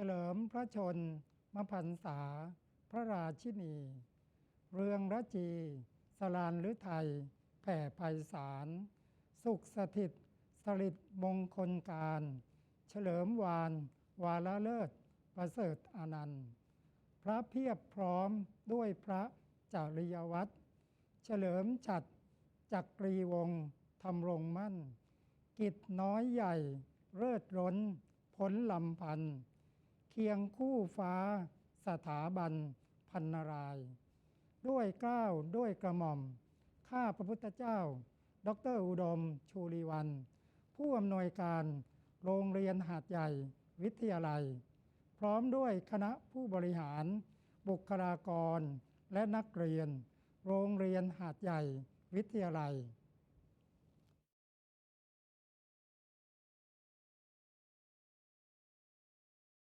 ฉลิมพระชนมพรรษา พระราชินี เรืองระจี สลานฤทัยแผ่ไพศาล สุขสถิตสริตมงคลการ เฉลิมวาน วาลเลิศ ประเสริฐอนันต์ พระเพียบพร้อมด้วยพระจริยวัตร เฉลิมฉัดจักรีวงศ์ทำรงมั่น กิจน้อยใหญ่ เลิศล้น พ้นลำพันธ์ คียงคู่ฟ้าสถาบันพันนาราย ด้วยกล้าวด้วยกระหม่อม ข้าพระพุทธเจ้า ดรอุดม ชูรีวัน ผู้อำนวยการโรงเรียนหาดใหญ่วิทยาลัย พร้อมด้วยคณะผู้บริหาร บุคลากร และนักเรียน โรงเรียนหาดใหญ่วิทยาลัย